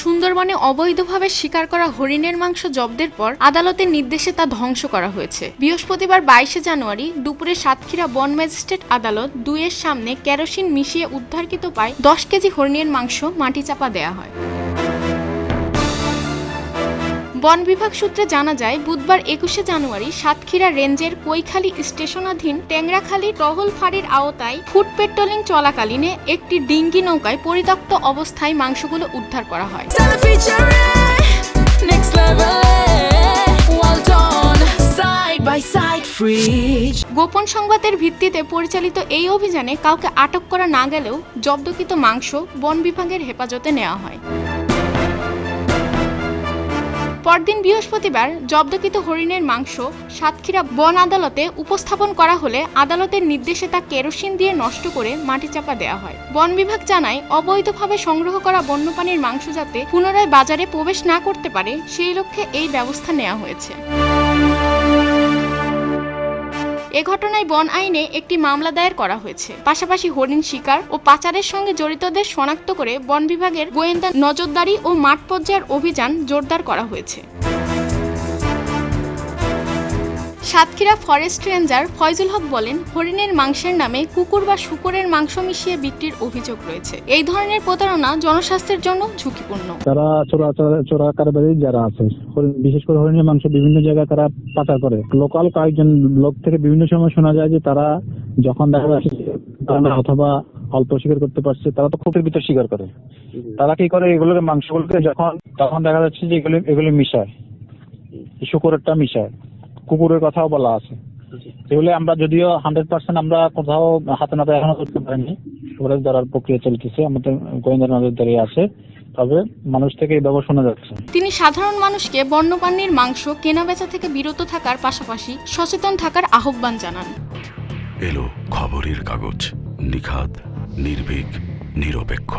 সুন্দরবনে অবৈধভাবে শিকার করা হরিণের মাংস জব্দের পর আদালতের নির্দেশে তা ধ্বংস করা হয়েছে। বৃহস্পতিবার বাইশে জানুয়ারি দুপুরে সাতক্ষীরা বন ম্যাজিস্ট্রেট আদালত দুইয়ের সামনে কেরোসিন মিশিয়ে উদ্ধারকৃত পায় দশ কেজি হরিণের মাংস মাটি চাপা দেয়া হয়। বন বিভাগ সূত্রে জানা যায় বুধবার একুশে জানুয়ারি সাতক্ষীরা রেঞ্জের কৈখালী স্টেশনাধীন টেংরাখালী টহল ফাঁড়ির আওতায় ফুড পেট্রোলিং চলাকালীনে একটি ডিঙ্গি নৌকায় পরিত্যক্ত অবস্থায় মাংসগুলো উদ্ধার করা হয়. গোপন সংবাদের ভিত্তিতে পরিচালিত এই অভিযানে কাউকে আটক করা না গেলেও জব্দকৃত মাংস বন বিভাগের হেফাজতে নেওয়া হয় পরদিন বৃহস্পতিবার জব্দকৃত হরিণের মাংস সাতক্ষীরা বন আদালতে উপস্থাপন করা হলে আদালতের নির্দেশে তা কেরোসিন দিয়ে নষ্ট করে মাটি চাপা দেওয়া হয়। বন বিভাগ জানায়, অবৈধভাবে সংগ্রহ করা বন্যপ্রাণীর মাংস যাতে পুনরায় বাজারে প্রবেশ না করতে পারে, সেই লক্ষ্যে এই ব্যবস্থা নেওয়া হয়েছে। এ ঘটনায় বন আইনে একটি মামলা দায়ের করা হয়েছে। পাশাপাশি হরিণ শিকার ও পাচারের সঙ্গে জড়িতদের শনাক্ত করে বন বিভাগের গোয়েন্দা নজরদারি ও মাঠ পর্যায়ের অভিযান জোরদার করা হয়েছে। সাতক্ষীরা ফরেস্ট রেঞ্জার ফয়জুল হক বলেন, হরিণের মাংসের নামে কুকুর বা শুকরের মাংস মিশিয়ে বিক্রির অভিযোগ রয়েছে। এই ধরনের প্রতারণা জনস্বাস্থ্যের জন্য ঝুঁকিপূর্ণ। তারা চোরা চোরা কারবারি যারা আছে বিশেষ করে হরিণের মাংস বিভিন্ন জায়গায় তারা পাচার করে। লোকাল কয়েকজন লোক থেকে বিভিন্ন সময় শোনা যায় যে তারা যখন দেখা যাচ্ছে অথবা অল্প স্বীকার করতে পারছে, তারা তো খুঁটির ভিতর শিকার করে। তারা কি করে? এগুলোকে মাংসগুলোকে যখন তখন দেখা যাচ্ছে যে এগুলো এগুলো মিশায়। শুকুরেরটা মিশায়। কুকুরের কথাও বলা আছে। এগুলো আমরা যদিও হান্ড্রেড পার্সেন্ট আমরা কোথাও হাতে নাতে এখনও করতে পারিনি। ওরা ধরার প্রক্রিয়া চলতেছে আমাদের গোয়েন্দা নজরদারি আছে। তবে মানুষ থেকে এই ব্যাপার শোনা যাচ্ছে। তিনি সাধারণ মানুষকে বন্যপ্রাণীর মাংস কেনাবেচা থেকে বিরত থাকার পাশাপাশি সচেতন থাকার আহ্বান জানান। এলো খবরের কাগজ নিখাদ নির্ভীক নিরপেক্ষ।